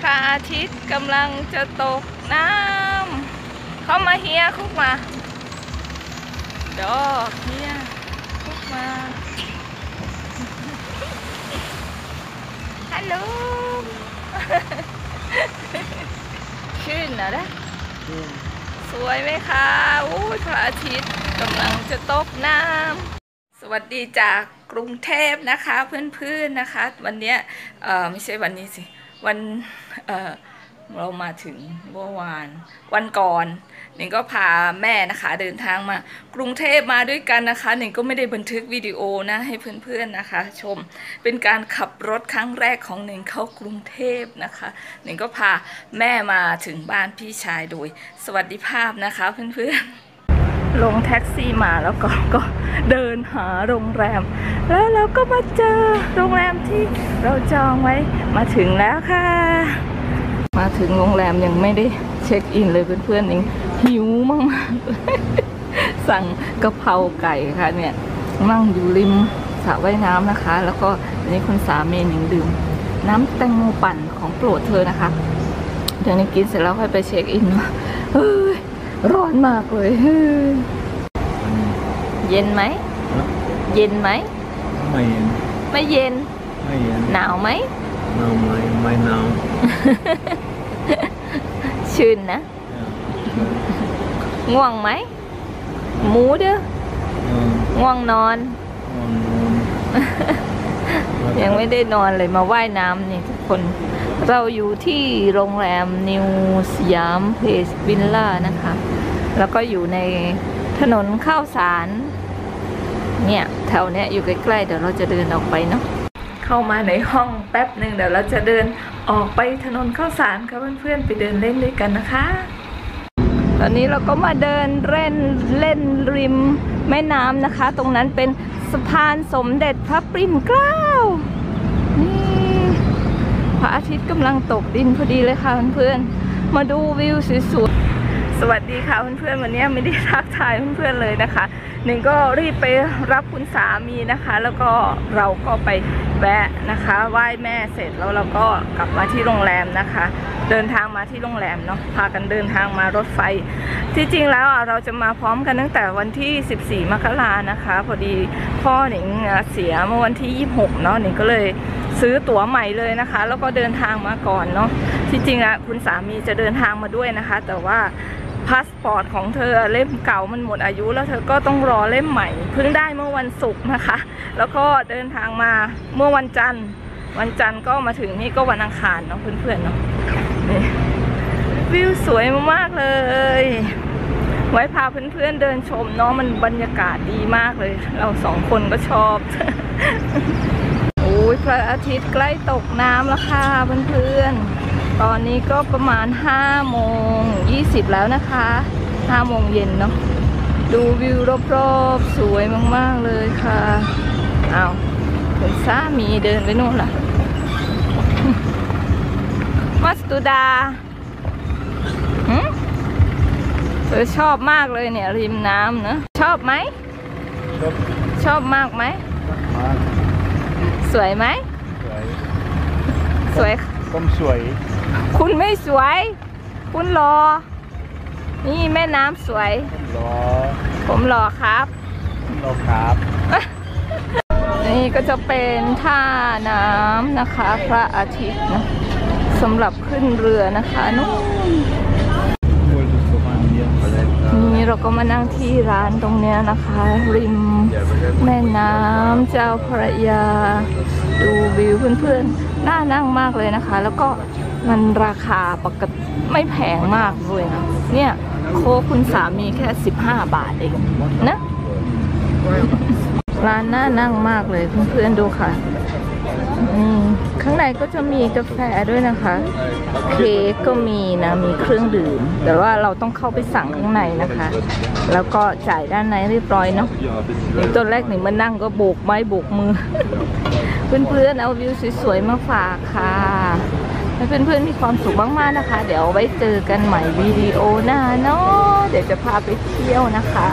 พระอาทิตย์กำลังจะตกน้ำเข้ามาเฮียคุกมา ดอกเฮียคุกมาฮัลโหลชื่นนะนะสวยไหมคะอู้พระอาทิตย์กำลังจะตกน้ำสวัสดีจากกรุงเทพนะคะเพื่อนๆนะคะ วันเนี้ยเออไม่ใช่วันนี้สิวัน เรามาถึงเมื่อวานวันก่อนหนิงก็พาแม่นะคะเดินทางมากรุงเทพมาด้วยกันนะคะหนิงก็ไม่ได้บันทึกวิดีโอนะให้เพื่อนๆนะคะ ชมเป็นการขับรถครั้งแรกของหนิงเข้ากรุงเทพนะคะหนิงก็พาแม่มาถึงบ้านพี่ชายโดย สวัสดิภาพนะคะเพื่อนๆลงแท็กซี่มาแล้วก็ก็เดินหาโรงแรม แล้วเราก็มาเจอโรงแรมที่เราจองไว้มาถึงแล้วค่ะ มาถึงโรงแรมยังไม่ได้เช็คอินเลยเพื่อนๆยังหิวมากๆเลยสั่งกะเพราไก่ค่ะเนี่ยนั่งอยู่ริมสระว่ายน้ำนะคะ แล้วก็อันนี้คุณสามีหนิงดื่ม น้ำแตงโมปั่นของโปรดเธอนะคะ เดี๋ยวนี้กินเสร็จแล้วค่อยไปเช็คอินเนอะเฮ้ยร้อนมากเลยเฮ้ยเย็นไหม เย็นไหม ไม่เย็น ไม่เย็นไม่เย็นหนาวไหม หนาวไม่ไม่หนาวชื่นนะ ง่วงไหม หมูเด้อเออง่วงนอนนอนนอน ยังไม่ได้นอนเลยมาว่ายน้ำนี่ทุกคน เราอยู่ที่โรงแรมนิวสยามเพสวิลล่านะคะ แล้วก็อยู่ในถนนข้าวสาร เนี่ย แถวเนี้ยอยู่ใกล้ๆ เดี๋ยวเราจะเดินออกไปเนาะ เข้ามาในห้องแป๊บหนึ่งเดี๋ยวเราจะเดินออกไปถนนข้าวสารค่ะเพื่อนๆไปเดินเล่นด้วยกันนะคะ ตอนนี้เราก็มาเดินเล่นเล่นริมแม่น้ำนะคะ ตรงนั้นเป็นสะพานสมเด็จพระปริ่นเกล้านี่พระอาทิตย์กำลังตกดินพอดีเลยค่ะเพื่อนๆมาดูวิวสวยๆสวัสดีค่ะเพื่อนๆวันนี้ไม่ได้ทักทายเพื่อนๆเลยนะคะหนึ่งก็รีบไปรับคุณสามีนะคะ แล้วก็เราก็ไป แวะนะคะไหว้แม่เสร็จแล้วเราก็กลับมาที่โรงแรมนะคะ เดินทางมาที่โรงแรมเนาะพากันเดินทางมารถไฟ ที่จริงแล้วเราจะมาพร้อมกันตั้งแต่วันที่ 14 มกรานะคะ พอดีพ่อหนิงเสียเมื่อวันที่ 26 เนาะหนิงก็เลยซื้อตั๋วใหม่เลยนะคะ แล้วก็เดินทางมาก่อนเนาะที่จริงอะคุณสามีจะเดินทางมาด้วยนะคะ แต่ว่า พาสปอร์ตของเธอเล่มเก่ามันหมดอายุแล้วเธอก็ต้องรอเล่มใหม่ เพิ่งได้เมื่อวันศุกร์นะคะ แล้วก็เดินทางมาเมื่อวันจันทร์ วันจันทร์ก็มาถึงนี่ก็วันอังคารเนาะเพื่อนๆเนาะนี่วิวสวยมากๆเลย ไว้พาเพื่อนๆเดินชมเนาะมันบรรยากาศดีมากเลย เราสองคนก็ชอบโอ้ยพระอาทิตย์ใกล้ตกน้ำแล้วค่ะเพื่อนๆตอนนี้ก็ประมาณ5โมง 20 แล้วนะคะ5โมงเย็นเนาะดูวิวรอบๆ สวยมากๆเลยค่ะเอาวคุณสามีเดินไปนู่นล่ะมัสตูดาหืมเธอชอบมากเลยเนี่ย ริมน้ำเนอะชอบไหม ชอบชอบมากไหมมากสวยไหม สวย สวย ผมสวย คุณไม่สวย คุณรอ นี่แม่น้ำสวยผมรอผมรอครับผมรอครับ นี่ก็จะเป็นท่าน้ำนะคะ พระอาทิตย์นะสำหรับขึ้นเรือนะคะนู่นนี่เราก็มานั่งที่ร้านตรงเนี้ยนะคะ ริมแม่น้ำเจ้าพระยา ดูวิวเพื่อนๆ น่านั่งมากเลยนะคะ แล้วก็ มันราคาปกติไม่แพงมากด้วยนะ เนี่ย โคคุณสามีแค่ 15 บาทเองนะ ร้านน่านั่งมากเลยเพื่อนๆดูค่ะนี่ข้างในก็จะมีกาแฟด้วยนะคะ เค้กก็มีนะ มีเครื่องดื่ม แต่ว่าเราต้องเข้าไปสั่งข้างในนะคะ แล้วก็จ่ายด้านในเรียบร้อยเนาะตอนแรกหนึ่งมานั่งก็โบกไม้โบกมือ เพื่อนๆเอาวิวสวยๆมาฝากค่ะ ให้เพื่อนๆมีความสุขมากๆนะคะ เดี๋ยวไว้เจอกันใหม่วิดีโอหน้าเนาะเดี๋ยวจะพาไปเที่ยวนะคะ